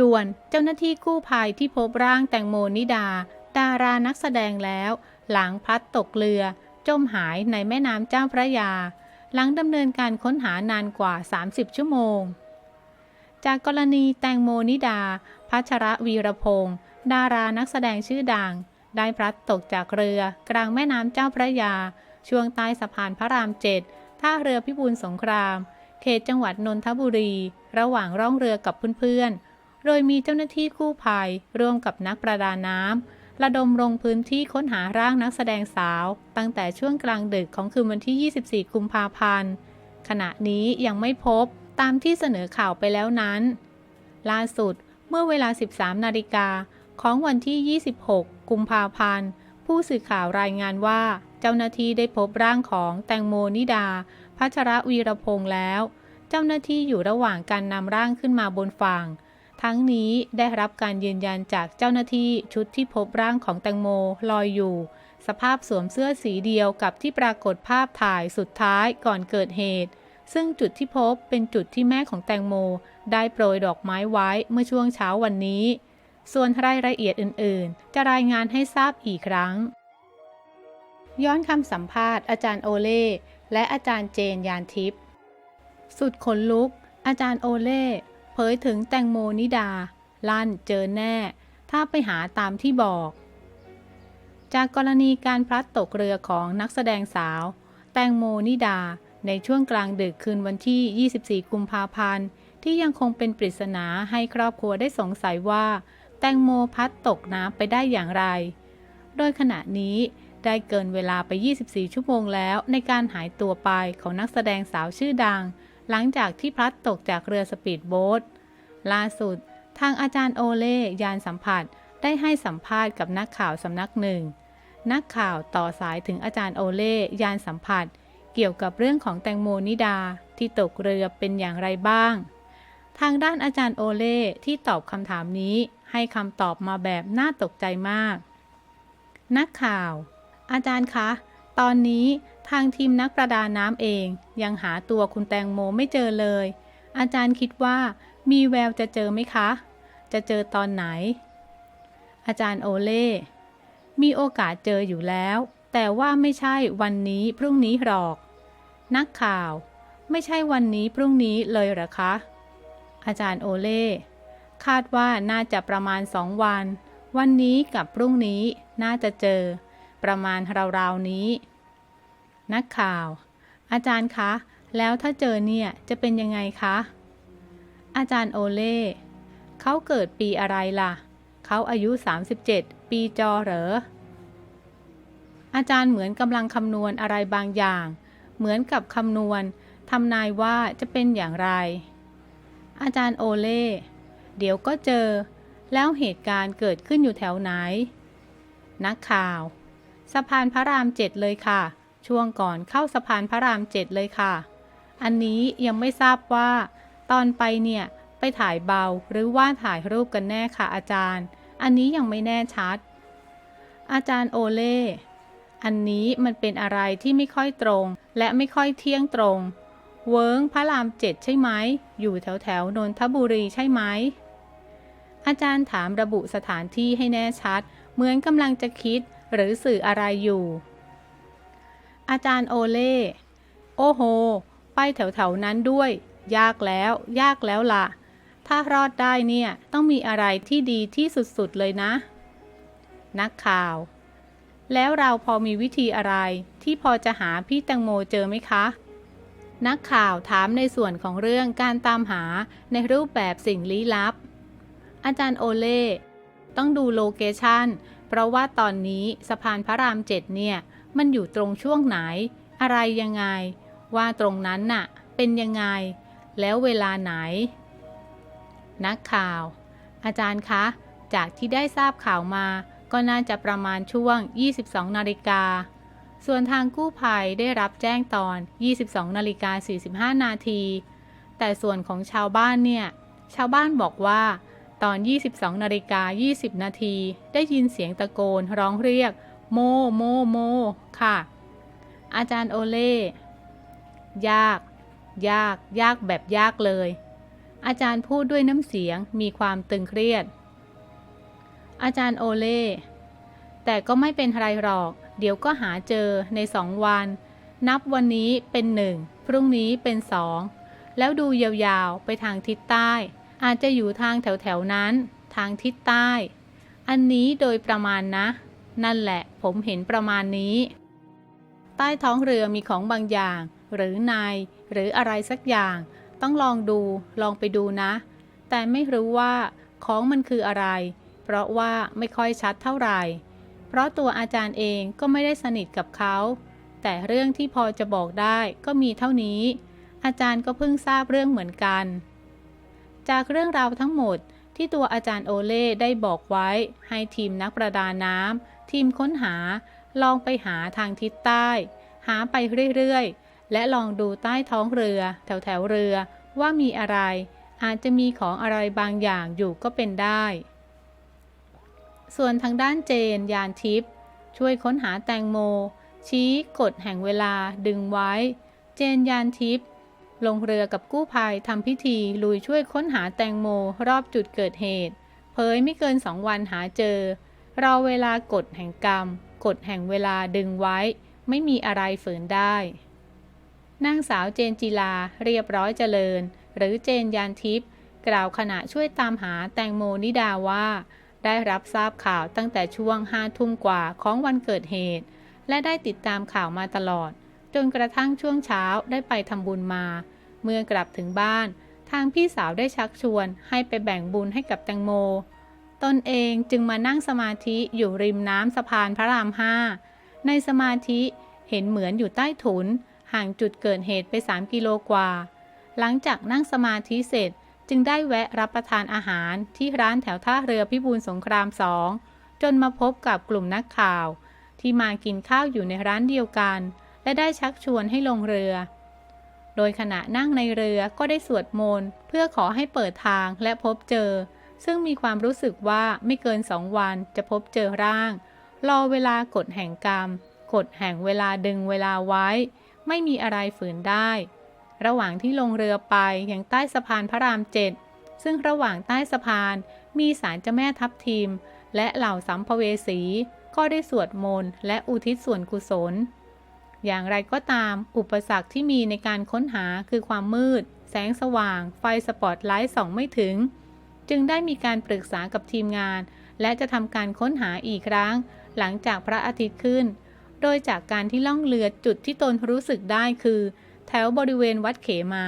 ด่วนเจ้าหน้าที่กู้ภัยที่พบร่างแตงโมนิดา ดารานักแสดงแล้ว หลังพลัดตกเรือ จมหายในแม่น้ำเจ้าพระยา หลังดำเนินการค้นหานานกว่า 30 ชั่วโมง จากกรณีแตงโมนิดา พัชระวีรพงศ์ดารานักแสดงชื่อดัง ได้พลัดตกจากเรือกลางแม่น้ำเจ้าพระยา ช่วงใต้สะพานพระรามเจ็ดท่าเรือพิบูลสงคราม เขตจังหวัดนนทบุรี ระหว่างร่องเรือกับเพื่อนๆ โดยมีเจ้าหน้าที่กู้ภัยร่วมกับนักประดาน้ำระดมลงพื้นที่ค้นหาร่างนักแสดงสาว ตั้งแต่ช่วงกลางดึกของคืนวันที่ 24 กุมภาพันธ์ ขณะนี้ยังไม่พบตามที่เสนอข่าวไปแล้วนั้น ล่าสุดเมื่อเวลา 13 นาฬิกาของวันที่ 26 กุมภาพันธ์ ผู้สื่อข่าวรายงานว่า เจ้าหน้าที่ได้พบร่างของแตงโมนิดา พัชระวีรพงษ์แล้ว เจ้าหน้าที่อยู่ระหว่างการนำร่างขึ้นมาบนฝั่ง ทั้งนี้ได้รับการยืนยันจากเจ้าหน้าที่ชุดที่พบร่างของแตงโมลอยอยู่ สภาพสวมเสื้อสีเดียวกับที่ปรากฏภาพถ่ายสุดท้ายก่อนเกิดเหตุ ซึ่งจุดที่พบเป็นจุดที่แม่ของแตงโม ได้โปรยดอกไม้ไว้เมื่อช่วงเช้าวันนี้ ส่วนรายละเอียดอื่นๆ จะรายงานให้ทราบอีกครั้ง ย้อนคำสัมภาษณ์อาจารย์โอเล่และอาจารย์เจนยานทิพย์สุดขนลุก อาจารย์โอเล่ ผยถึงแตงโมนิดา ลั่นเจอแน่ ถ้าไปหาตามที่บอก จากกรณีการพลัดตกเรือของนักแสดงสาว แตงโมนิดาในช่วงกลางดึกคืนวันที่ 24 กุมภาพันธ์ ที่ยังคงเป็นปริศนาให้ครอบครัวได้สงสัยว่า แตงโมพัดตกน้ำไปได้อย่างไร โดยขณะนี้ได้เกินเวลาไป 24 ชั่วโมงแล้วในการหายตัวไปของนักแสดงสาวชื่อดัง หลังจากที่พลัดตกจากเรือสปีดโบ๊ทล่าสุด ทางอาจารย์โอเล่ยานสัมผัสได้ให้สัมภาษณ์กับนักข่าวสำนักหนึ่ง นักข่าวต่อสายถึงอาจารย์โอเล่ยานสัมผัส เกี่ยวกับเรื่องของแตงโมนิดาที่ตกเรือเป็นอย่างไรบ้าง ทางด้านอาจารย์โอเล่ที่ตอบคำถามนี้ ให้คำตอบมาแบบน่าตกใจมาก นักข่าว อาจารย์คะ ตอนนี้ทางทีมนักประดาน้ำเอง ยังหาตัวคุณแตงโมไม่เจอเลย อาจารย์คิดว่ามีแววจะเจอไหมคะ จะเจอตอนไหน อาจารย์โอเล่ มีโอกาสเจออยู่แล้ว แต่ว่าไม่ใช่วันนี้พรุ่งนี้หรอก นักข่าว ไม่ใช่วันนี้พรุ่งนี้เลยหรอคะ อาจารย์โอเล่ คาดว่าน่าจะประมาณสองวัน วันนี้กับพรุ่งนี้น่าจะเจอ ประมาณราวๆนี้ นักข่าว อาจารย์คะ แล้วถ้าเจอเนี่ยจะเป็นยังไงคะ อาจารย์โอเล่เขาเกิดปีอะไรล่ะ เขาอายุ 37 ปีจอเหรอ อาจารย์เหมือนกำลังคำนวณอะไรบางอย่าง เหมือนกับคำนวณทำนายว่าจะเป็นอย่างไร อาจารย์โอเล่เดี๋ยวก็เจอ แล้วเหตุการณ์เกิดขึ้นอยู่แถวไหน นักข่าว สะพานพระรามเจ็ดเลยค่ะ ช่วงก่อนเข้าสะพานพระรามเจ็ดเลยค่ะ อันนี้ยังไม่ทราบว่า ตอนไปเนี่ยไปถ่ายเบาหรือว่าถ่ายรูปกันแน่ค่ะอาจารย์ อันนี้ยังไม่แน่ชัด อาจารย์โอเล่อันนี้มันเป็นอะไรที่ไม่ค่อยตรง และไม่ค่อยเที่ยงตรง เวิร์งพระรามเจ็ดใช่ไหม อยู่แถวแถวนนทบุรีใช่ไหม อาจารย์ถามระบุสถานที่ให้แน่ชัด เหมือนกำลังจะคิด หรือสื่ออะไรอยู่ อาจารย์โอเล่โอ้โห ไปแถวๆนั้นด้วย ยากแล้ว ยากแล้วล่ะ ถ้ารอดได้เนี่ย ต้องมีอะไรที่ดีที่สุดๆเลยนะ นักข่าว แล้วเราพอมีวิธีอะไรที่พอจะหาพี่แตงโมเจอไหมคะนักข่าวถามในส่วนของเรื่องการตามหาในรูปแบบสิ่งลี้ลับ อาจารย์โอเล่ต้องดูโลเคชัน เพราะว่าตอนนี้สะพานพระรามเจ็ดเนี่ย มันอยู่ตรงช่วงไหน อะไรยังไง ว่าตรงนั้นน่ะ เป็นยังไง แล้วเวลาไหน นักข่าว อาจารย์คะ จากที่ได้ทราบข่าวมาก็น่าจะประมาณช่วง 22 นาฬิกา ส่วนทางกู้ภัยได้รับแจ้งตอน 22 นาฬิกา 45 นาที แต่ส่วนของชาวบ้านเนี่ย ชาวบ้านบอกว่า ตอน 22นาฬิกา20 นาที ได้ยินเสียงตะโกนร้องเรียก โม โม โม ค่ะ อาจารย์โอเล่ ยาก ยาก ยากแบบยากเลย อาจารย์พูดด้วยน้ำเสียงมีความตึงเครียด อาจารย์โอเล่ แต่ก็ไม่เป็นไรหรอก เดี๋ยวก็หาเจอในสองวัน นับวันนี้เป็นหนึ่ง พรุ่งนี้เป็นสอง แล้วดูยาวๆไปทางทิศใต้ อาจจะอยู่ทางแถวๆนั้น ทางทิศใต้ อันนี้โดยประมาณนะ นั่นแหละผมเห็นประมาณนี้ ใต้ท้องเรือมีของบางอย่าง หรือนายหรืออะไรสักอย่าง ต้องลองดูลองไปดูนะ แต่ไม่รู้ว่าของมันคืออะไร เพราะว่าไม่ค่อยชัดเท่าไหร่ เพราะตัวอาจารย์เองก็ไม่ได้สนิทกับเขา แต่เรื่องที่พอจะบอกได้ก็มีเท่านี้ อาจารย์ก็เพิ่งทราบเรื่องเหมือนกัน จากเรื่องราวทั้งหมดที่ตัวอาจารย์โอเล่ได้บอกไว้ ให้ทีมนักประดาน้ำทีมค้นหา ลองไปหาทางทิศใต้ หาไปเรื่อยๆ และลองดูใต้ท้องเรือ แถวๆเรือว่ามีอะไร อาจจะมีของอะไรบางอย่างอยู่ก็เป็นได้ ส่วนทางด้านเจนยานทิพย์ช่วยค้นหาแตงโม ชี้กฎแห่งเวลาดึงไว้ เจนยานทิพย์ ลงเรือกับกู้ภัยทำพิธีลุยช่วยค้นหาแตงโมรอบจุดเกิดเหตุ เผยไม่เกินสองวันหาเจอ รอเวลากฎแห่งกรรม กฎแห่งเวลาดึงไว้ ไม่มีอะไรฝืนได้ นางสาวเจนจีลาเรียบร้อยเจริญ หรือเจนยานทิพย์กล่าวขณะช่วยตามหาแตงโมนิดาว่า ได้รับทราบข่าวตั้งแต่ช่วงห้าทุ่มกว่าของวันเกิดเหตุ และได้ติดตามข่าวมาตลอด จนกระทั่งช่วงเช้าได้ไปทำบุญมา เมื่อกลับถึงบ้าน ทางพี่สาวได้ชักชวนให้ไปแบ่งบุญให้กับแตงโม ตนเองจึงมานั่งสมาธิอยู่ริมน้ำสะพานพระรามห้า ในสมาธิเห็นเหมือนอยู่ใต้ถุน ห่างจุดเกิดเหตุไป 3 กิโลกว่า หลังจากนั่งสมาธิเสร็จจึงได้แวะรับประทานอาหารที่ร้านแถวท่าเรือพิบูลสงครามสองจนมาพบกับกลุ่มนักข่าว ที่มากินข้าวอยู่ในร้านเดียวกัน และได้ชักชวนให้ลงเรือ โดยขณะนั่งในเรือก็ได้สวดมนต์เพื่อขอให้เปิดทางและพบเจอ ซึ่งมีความรู้สึกว่าไม่เกินสองวันจะพบเจอร่าง รอเวลากฎแห่งกรรม กฎแห่งเวลาดึงเวลาไว้ ไม่มีอะไรฝืนได้ ระหว่างที่ลงเรือไปอยังใต้สะพานพระรามเจ็ดซึ่งระหว่างใต้สะพานมีศาลเจ้าแม่ทับทิม และเหล่าสัมภเวสี ก็ได้สวดมนต์และอุทิศส่วนกุศล อย่างไรก็ตาม อุปสรรคที่มีในการค้นหาคือความมืด แสงสว่าง ไฟสปอตไลท์ส่องไม่ถึง จึงได้มีการปรึกษากับทีมงาน และจะทำการค้นหาอีกครั้ง หลังจากพระอาทิตย์ขึ้น โดยจากการที่ล่องเรือจุดที่ตนรู้สึกได้คือ แถวบริเวณวัดเขมา